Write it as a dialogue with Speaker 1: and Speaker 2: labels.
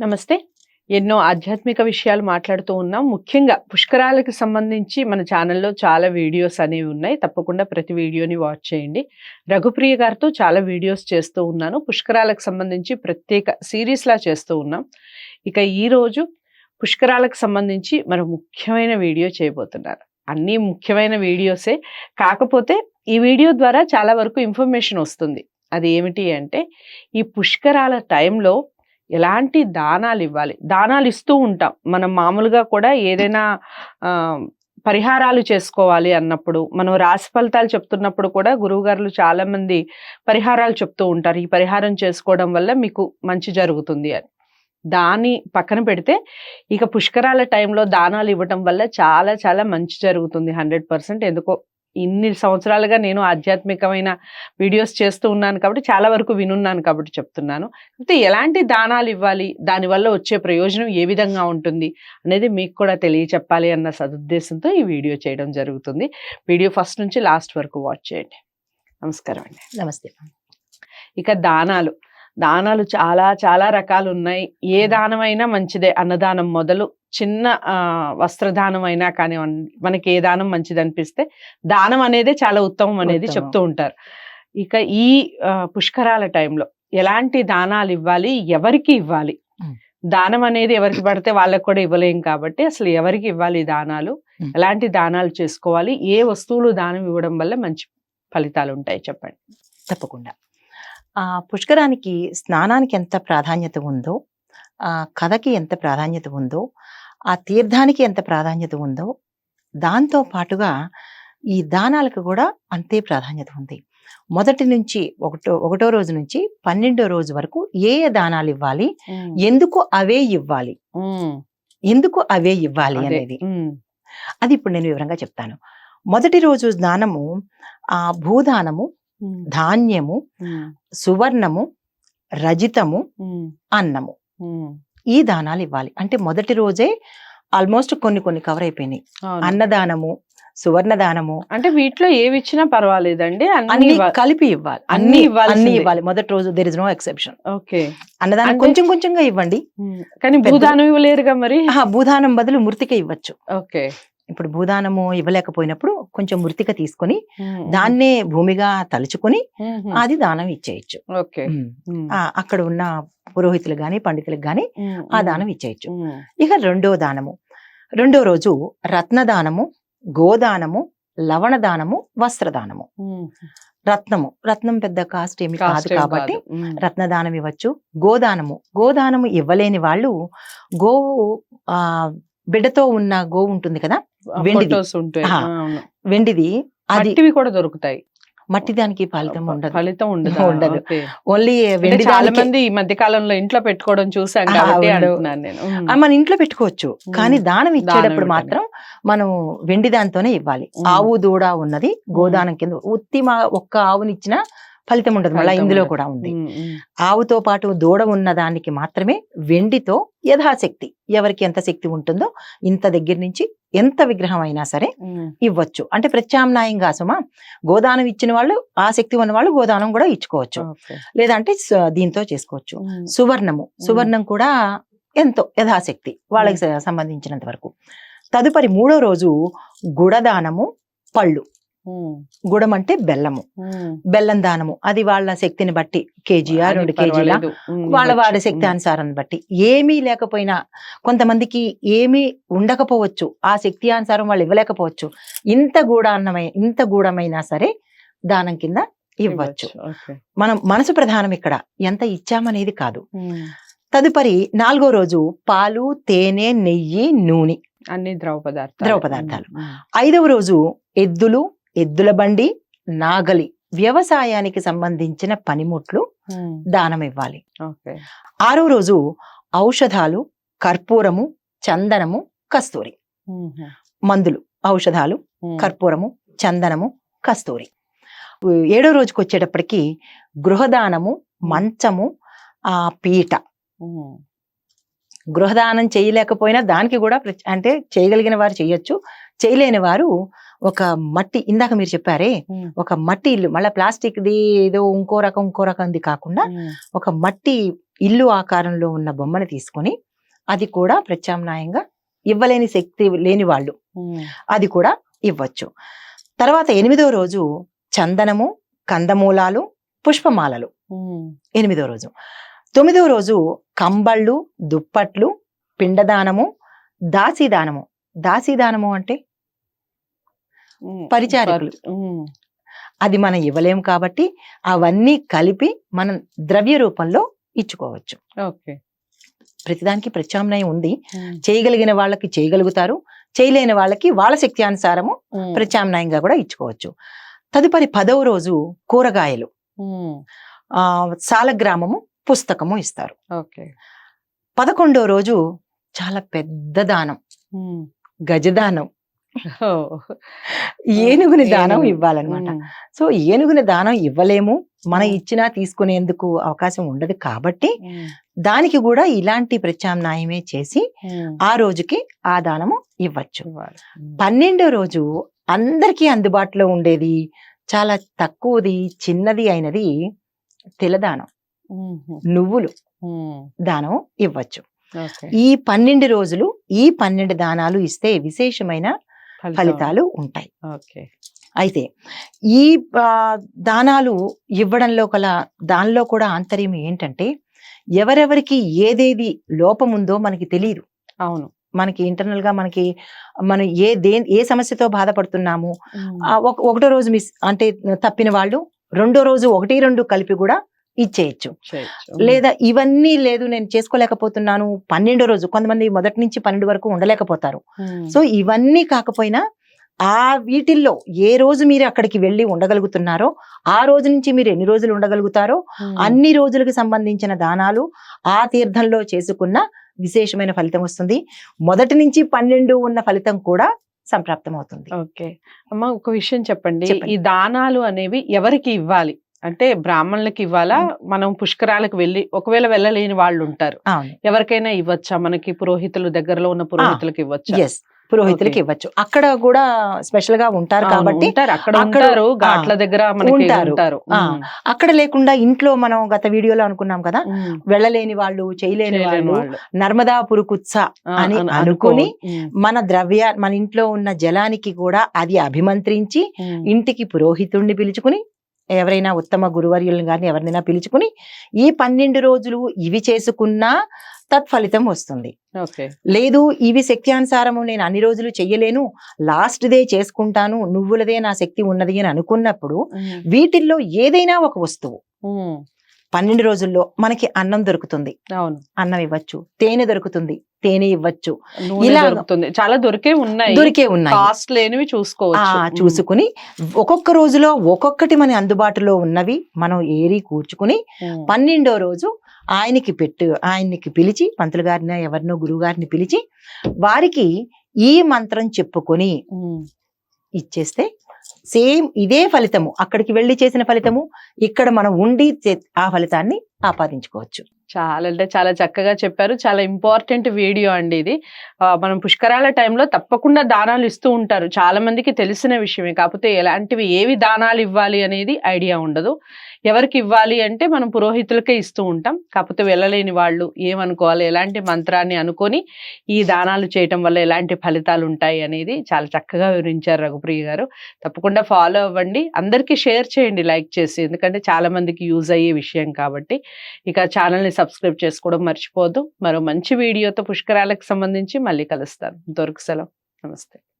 Speaker 1: నమస్తే. ఎన్నో ఆధ్యాత్మిక విషయాలు మాట్లాడుతూ ఉన్నాం. ముఖ్యంగా పుష్కరాలకు సంబంధించి మన ఛానల్లో చాలా వీడియోస్ అనేవి ఉన్నాయి. తప్పకుండా ప్రతి వీడియోని వాచ్ చేయండి. రఘుప్రియ గారితో చాలా వీడియోస్ చేస్తూ ఉన్నాను. పుష్కరాలకు సంబంధించి ప్రత్యేక సిరీస్లా చేస్తూ ఉన్నాం. ఇక ఈ రోజు పుష్కరాలకు సంబంధించి మరి ముఖ్యమైన వీడియో చేయబోతున్నారు. అన్నీ ముఖ్యమైన వీడియోసే. కాకపోతే ఈ వీడియో ద్వారా చాలా వరకు ఇన్ఫర్మేషన్ వస్తుంది. అది ఏమిటి అంటే ఈ పుష్కరాల టైంలో ఎలాంటి దానాలు ఇవ్వాలి? దానాలు ఇస్తూ ఉంటాం. మనం మామూలుగా కూడా ఏదైనా పరిహారాలు చేసుకోవాలి అన్నప్పుడు మనం రాశి ఫలితాలు చెప్తున్నప్పుడు కూడా గురువుగారులు చాలా మంది పరిహారాలు చెప్తూ ఉంటారు. ఈ పరిహారం చేసుకోవడం వల్ల మీకు మంచి జరుగుతుంది అని. దాని పక్కన పెడితే ఇక పుష్కరాల టైంలో దానాలు ఇవ్వటం వల్ల చాలా చాలా మంచి జరుగుతుంది. Hundred percent. ఎందుకో ఇన్ని సంవత్సరాలుగా నేను ఆధ్యాత్మికమైన వీడియోస్ చేస్తూ ఉన్నాను కాబట్టి చాలా వరకు వినున్నాను కాబట్టి చెప్తున్నాను. అయితే ఎలాంటి దానాలు ఇవ్వాలి? దానివల్ల వచ్చే ప్రయోజనం ఏ విధంగా ఉంటుంది? అనేది మీకు కూడా తెలియచెప్పాలి అన్న సదుద్దేశంతో ఈ వీడియో చేయడం జరుగుతుంది. వీడియో ఫస్ట్ నుంచి లాస్ట్ వరకు వాచ్ చేయండి. నమస్కారం అండి.
Speaker 2: నమస్తే.
Speaker 1: ఇక దానాలు. దానాలు చాలా చాలా రకాలు ఉన్నాయి ఏ దానమైనా మంచిదే. అన్నదానం మొదలు చిన్న వస్త్రదానం అయినా కానివ్వండి మనకి ఏ దానం మంచిది అనిపిస్తే దానం అనేదే చాలా ఉత్తమం అనేది. చెప్తూ ఉంటారు. ఇక ఈ పుష్కరాల టైంలో ఎలాంటి దానాలు ఇవ్వాలి? ఎవరికి ఇవ్వాలి. దానం అనేది ఎవరికి పడితే వాళ్ళకి కూడా ఇవ్వలేం కాబట్టి అసలు ఎవరికి ఇవ్వాలి దానాలు. ఎలాంటి దానాలు చేసుకోవాలి? ఏ వస్తువులు దానం ఇవ్వడం వల్ల మంచి ఫలితాలు ఉంటాయి చెప్పండి?
Speaker 2: తప్పకుండా. ఆ పుష్కరానికి స్నానానికి ఎంత ప్రాధాన్యత ఉందో ఆ కథకి ఎంత ప్రాధాన్యత ఉందో ఆ తీర్థానికి ఎంత ప్రాధాన్యత ఉందో దాంతో పాటుగా ఈ దానాలకు కూడా అంతే ప్రాధాన్యత ఉంది మొదటి నుంచి ఒకటో ఒకటో రోజు నుంచి పన్నెండో రోజు వరకు ఏ ఏ దానాలు ఇవ్వాలి ఎందుకు అవే ఇవ్వాలి. ఎందుకు అవే ఇవ్వాలి. అనేది. అది ఇప్పుడు నేను వివరంగా చెప్తాను మొదటి రోజు దానము ఆ భూదానము. ధాన్యము. సువర్ణము రజితము. అన్నము. ఈ దానాలు ఇవ్వాలి. అంటే మొదటి రోజే ఆల్మోస్ట్ కొన్ని కొన్ని కవర్ అయిపోయినాయి. అన్నదానము సువర్ణ దానము
Speaker 1: అంటే వీటిలో ఏవి ఇచ్చినా పర్వాలేదండి అన్ని
Speaker 2: కలిపి ఇవ్వాలి.
Speaker 1: అన్ని ఇవ్వాల్సిందే.
Speaker 2: అన్ని ఇవ్వాలి. మొదటి రోజు there is no exception
Speaker 1: okay.
Speaker 2: అన్నదానం కొంచెం కొంచెంగా ఇవ్వండి.
Speaker 1: కానీ భూదానం ఇవ్వలేరుగా మరి?
Speaker 2: భూదానం బదులు మృతిక ఇవ్వచ్చు.
Speaker 1: ఓకే.
Speaker 2: ఇప్పుడు భూదానము ఇవ్వలేకపోయినప్పుడు కొంచెం మృతిక తీసుకొని. దాన్నే భూమిగా తలుచుకొని. అది దానం ఇచ్చేయచ్చు అక్కడ ఉన్న పురోహితులు గాని పండితులకు గాని. ఆ. దానం ఇచ్చేయచ్చు. ఇక రెండో దానము రెండో రోజు రత్నదానము గోదానము లవణదానము వస్త్రదానము. రత్నము రత్నం పెద్ద కాస్ట్ ఏమి కాదు కాబట్టి. రత్నదానం ఇవ్వచ్చు గోదానము గోదానము ఇవ్వలేని వాళ్ళు గోవు ఆ బిడ్డతో ఉన్న గోవు ఉంటుంది కదా.
Speaker 1: అవును.
Speaker 2: వెండిది అది
Speaker 1: కూడా దొరుకుతాయి
Speaker 2: మట్టి దానికి ఫలితం ఉండదు
Speaker 1: ఫలితం ఉండదు
Speaker 2: ఉండదు. ఓన్లీ వెండి
Speaker 1: చాలా మంది ఈ మధ్య కాలంలో ఇంట్లో పెట్టుకోవడం చూసాం
Speaker 2: ఆ,
Speaker 1: కాబట్టి
Speaker 2: ఉండవు.
Speaker 1: అంటున్నాను నేను మ్.
Speaker 2: ఆ, మన ఇంట్లో పెట్టుకోవచ్చు కానీ దానం ఇచ్చేటప్పుడు. మాత్రం మనం వెండి దాంతోనే ఇవ్వాలి. ఆవు దూడ ఉన్నది గోదానం కింద ఉత్తి మా ఒక్క ఆవునిచ్చిన ఫలితం ఉండదు మళ్ళీ ఇందులో. కూడా ఉంది. ఆవుతో పాటు దూడ ఉన్న దానికి మాత్రమే వెండితో యథాశక్తి ఎవరికి ఎంత శక్తి ఉంటుందో ఇంత దగ్గర నుంచి ఎంత విగ్రహం అయినా సరే. ఇవ్వచ్చు అంటే ప్రత్యామ్నాయంగా సుమా గోదానం ఇచ్చిన వాళ్ళు ఆ శక్తి ఉన్న వాళ్ళు గోదానం కూడా ఇచ్చుకోవచ్చు. లేదంటే దీంతో చేసుకోవచ్చు. సువర్ణము సువర్ణం కూడా ఎంతో యథాశక్తి వాళ్ళకి సంబంధించినంత వరకు తదుపరి మూడో రోజు గుడదానము పళ్ళు. గుడం అంటే బెల్లము. బెల్లం దానము అది వాళ్ళ శక్తిని బట్టి కేజీయా రెండు కేజీల. వాళ్ళ వాడి. శక్తి. అనుసారాన్ని బట్టి ఏమీ లేకపోయినా కొంతమందికి ఏమీ ఉండకపోవచ్చు ఆ శక్తి అనుసారం వాళ్ళు ఇవ్వలేకపోవచ్చు ఇంత గూఢాన్నమై ఇంత గూఢమైనా సరే దానం కింద ఇవ్వచ్చు. మనం మనసు ప్రధానం ఇక్కడ ఎంత ఇచ్చామనేది కాదు. తదుపరి నాలుగో రోజు పాలు తేనె నెయ్యి నూనె
Speaker 1: అన్ని ద్రవ పదార్థాలు
Speaker 2: ద్రవ పదార్థాలు. ఐదవ రోజు ఎద్దులు ఎద్దుల బండి నాగలి వ్యవసాయానికి సంబంధించిన పనిముట్లు. దానం ఇవ్వాలి. ఆరో రోజు ఔషధాలు కర్పూరము చందనము కస్తూరి. మందులు ఔషధాలు. కర్పూరము చందనము కస్తూరి ఏడో రోజుకి వచ్చేటప్పటికి గృహదానము మంచము ఆ పీట. గృహదానం చేయలేకపోయినా దానికి కూడా అంటే చేయగలిగిన వారు చేయొచ్చు చేయలేని వారు ఒక మట్టి ఇందాక మీరు చెప్పారే. ఒక మట్టి ఇల్లు మళ్ళీ ప్లాస్టిక్ది ఏదో ఇంకో రకం ఇంకో రకంది కాకుండా. ఒక మట్టి ఇల్లు ఆకారంలో ఉన్న బొమ్మను తీసుకొని అది కూడా ప్రత్యామ్నాయంగా ఇవ్వలేని శక్తి లేని వాళ్ళు. అది కూడా ఇవ్వచ్చు. తర్వాత ఎనిమిదో రోజు చందనము కందమూలాలు పుష్పమాలలు. ఎనిమిదో రోజు. తొమ్మిదో రోజు కంబళ్ళు దుప్పట్లు పిండదానము దాసీదానము. దాసీదానము అంటే పరిచారకులు. అది మనం ఇవ్వలేము కాబట్టి అవన్నీ కలిపి మనం ద్రవ్య రూపంలో ఇచ్చుకోవచ్చు.
Speaker 1: ఓకే.
Speaker 2: ప్రతిదానికి ప్రత్యామ్నాయం ఉంది. చేయగలిగిన వాళ్ళకి చేయగలుగుతారు. చేయలేని వాళ్ళకి వాళ్ళ శక్తి అనుసారము ప్రత్యామ్నాయంగా కూడా ఇచ్చుకోవచ్చు. తదుపరి పదవ రోజు కూరగాయలు. సాలగ్రామము పుస్తకము ఇస్తారు.
Speaker 1: ఓకే.
Speaker 2: పదకొండో రోజు చాలా పెద్ద దానం. గజదానం. ఏనుగుని దానం. ఇవ్వాలన్నమాట. సో ఏనుగుని దానం ఇవ్వలేము. మన. ఇచ్చినా తీసుకునేందుకు అవకాశం ఉండదు కాబట్టి దానికి కూడా ఇలాంటి ప్రత్యామ్నాయమే చేసి ఆ రోజుకి ఆ దానము ఇవ్వచ్చు. పన్నెండో రోజు అందరికీ అందుబాటులో ఉండేది చాలా తక్కువది చిన్నది అయినది తిలదానం నువ్వులు దానం ఇవ్వచ్చు. ఈ పన్నెండు రోజులు ఈ పన్నెండు దానాలు ఇస్తే విశేషమైన. ఫలితాలు. ఉంటాయి.
Speaker 1: ఓకే.
Speaker 2: అయితే ఈ దానాలు ఇవ్వడంలో కల దానిలో కూడా ఆంతర్యం ఏంటంటే ఎవరెవరికి ఏదేది లోపం ఉందో మనకి తెలియదు
Speaker 1: అవును.
Speaker 2: మనకి ఇంటర్నల్గా మనకి మనం ఏ దే ఏ సమస్యతో బాధపడుతున్నాము ఒకటో రోజు మిస్ అంటే తప్పిన వాళ్ళు రెండో రోజు ఒకటి రెండు కలిపి కూడా ఇచ్చేయచ్చు.
Speaker 1: చేయొచ్చు.
Speaker 2: లేదా ఇవన్నీ లేదు నేను చేసుకోలేకపోతున్నాను పన్నెండో రోజు కొంతమంది మొదటి నుంచి పన్నెండు వరకు ఉండలేకపోతారు. సో ఇవన్నీ కాకపోయినా ఆ వీటిల్లో ఏ రోజు మీరు అక్కడికి వెళ్ళి ఉండగలుగుతున్నారో ఆ రోజు నుంచి మీరు ఎన్ని రోజులు ఉండగలుగుతారో అన్ని రోజులకు సంబంధించిన దానాలు ఆ తీర్థంలో చేసుకున్న విశేషమైన ఫలితం వస్తుంది. మొదటి నుంచి పన్నెండు ఉన్న ఫలితం కూడా సంప్రాప్తం అవుతుంది
Speaker 1: ఓకే. అమ్మ ఒక విషయం చెప్పండి. ఈ దానాలు అనేవి ఎవరికి ఇవ్వాలి? అంటే బ్రాహ్మణులకి ఇవ్వాలా? మనం పుష్కరాలకు వెళ్ళి ఒకవేళ వెళ్ళలేని వాళ్ళు ఉంటారు ఎవరికైనా ఇవ్వచ్చా? మనకి పురోహితులు దగ్గరలో ఉన్న పురోహితులకు ఇవ్వచ్చా?
Speaker 2: ఎస్ పురోహితులకి. ఇవ్వచ్చు. అక్కడ కూడా స్పెషల్గా ఉంటారు కాబట్టి
Speaker 1: అక్కడ ఘాట్ల దగ్గర మనకి
Speaker 2: ఉంటారు. అక్కడ లేకుండా ఇంట్లో మనం గత వీడియోలో అనుకున్నాం కదా వెళ్ళలేని వాళ్ళు చేయలేని వాళ్ళు. నర్మదా పురుకుత్స అని
Speaker 1: అను-
Speaker 2: అనుకుని మన ద్రవ్య మన ఇంట్లో ఉన్న జలానికి కూడా అది అభిమంత్రించి ఇంటికి పురోహితుడిని పిలుచుకుని ఎవరైనా ఉత్తమ గురువర్యులను కానీ ఎవరినైనా పిలుచుకుని ఈ పన్నెండు రోజులు ఇవి చేసుకున్నా తత్ఫలితం వస్తుంది. లేదు ఇవి శక్త్యానుసారము నేను అన్ని రోజులు చెయ్యలేను లాస్ట్ డే చేసుకుంటాను నువ్వులదే నా శక్తి ఉన్నది అని అనుకున్నప్పుడు వీటిల్లో ఏదైనా ఒక వస్తువు పన్నెండు రోజుల్లో మనకి అన్నం దొరుకుతుంది.
Speaker 1: అవును.
Speaker 2: అన్నం ఇవ్వచ్చు తేనె దొరుకుతుంది తేనె ఇవ్వచ్చు. ఇలా-
Speaker 1: దొరుకుతుంది. చాలా దొరికే ఉన్నాయి.
Speaker 2: దొరికే ఉన్నాయి.
Speaker 1: కాస్ట్ లేనివి చూసుకోవచ్చు.
Speaker 2: చూసుకుని ఒక్కొక్క రోజులో ఒక్కొక్కటి మన అందుబాటులో ఉన్నవి మనం ఏరి కూర్చుకుని పన్నెండో రోజు ఆయనకి పెట్టు ఆయనకి పిలిచి పంతులు గారిని ఎవరినో గురువు గారిని పిలిచి వారికి ఈ మంత్రం చెప్పుకొని ఇచ్చేస్తే సేమ్ ఇదే ఫలితము. అక్కడికి వెళ్ళి చేసిన ఫలితము ఇక్కడ మనం ఉండి చే- ఆ ఫలితాన్ని ఆపాదించుకోవచ్చు.
Speaker 1: చాలా అంటే చాలా చక్కగా చెప్పారు. చాలా ఇంపార్టెంట్ వీడియో అండి ఇది. ఆ, మనం పుష్కరాల టైంలో తప్పకుండా దానాలు ఇస్తూ ఉంటారు. చాలా మందికి తెలిసిన విషయమే. కాకపోతే ఎలాంటివి ఏవి దానాలు ఇవ్వాలి అనేది ఐడియా ఉండదు. ఎవరికి ఇవ్వాలి అంటే మనం పురోహితులకే ఇస్తూ ఉంటాం. కాకపోతే వెళ్ళలేని వాళ్ళు ఏమనుకోవాలి? ఎలాంటి మంత్రాన్ని అనుకొని ఈ దానాలు చేయటం వల్ల ఎలాంటి ఫలితాలు ఉంటాయి అనేది చాలా చక్కగా వివరించారు రఘుప్రియ గారు. తప్పకుండా ఫాలో అవ్వండి. అందరికీ షేర్ చేయండి లైక్ చేసి. ఎందుకంటే చాలా మందికి యూజ్ అయ్యే విషయం కాబట్టి. ఇక ఛానల్ని సబ్స్క్రైబ్ చేసుకోవడం మర్చిపోవద్దు. మరో మంచి వీడియోతో పుష్కరాలకు సంబంధించి మళ్ళీ కలుస్తాను దొరికి సెలవు. నమస్తే.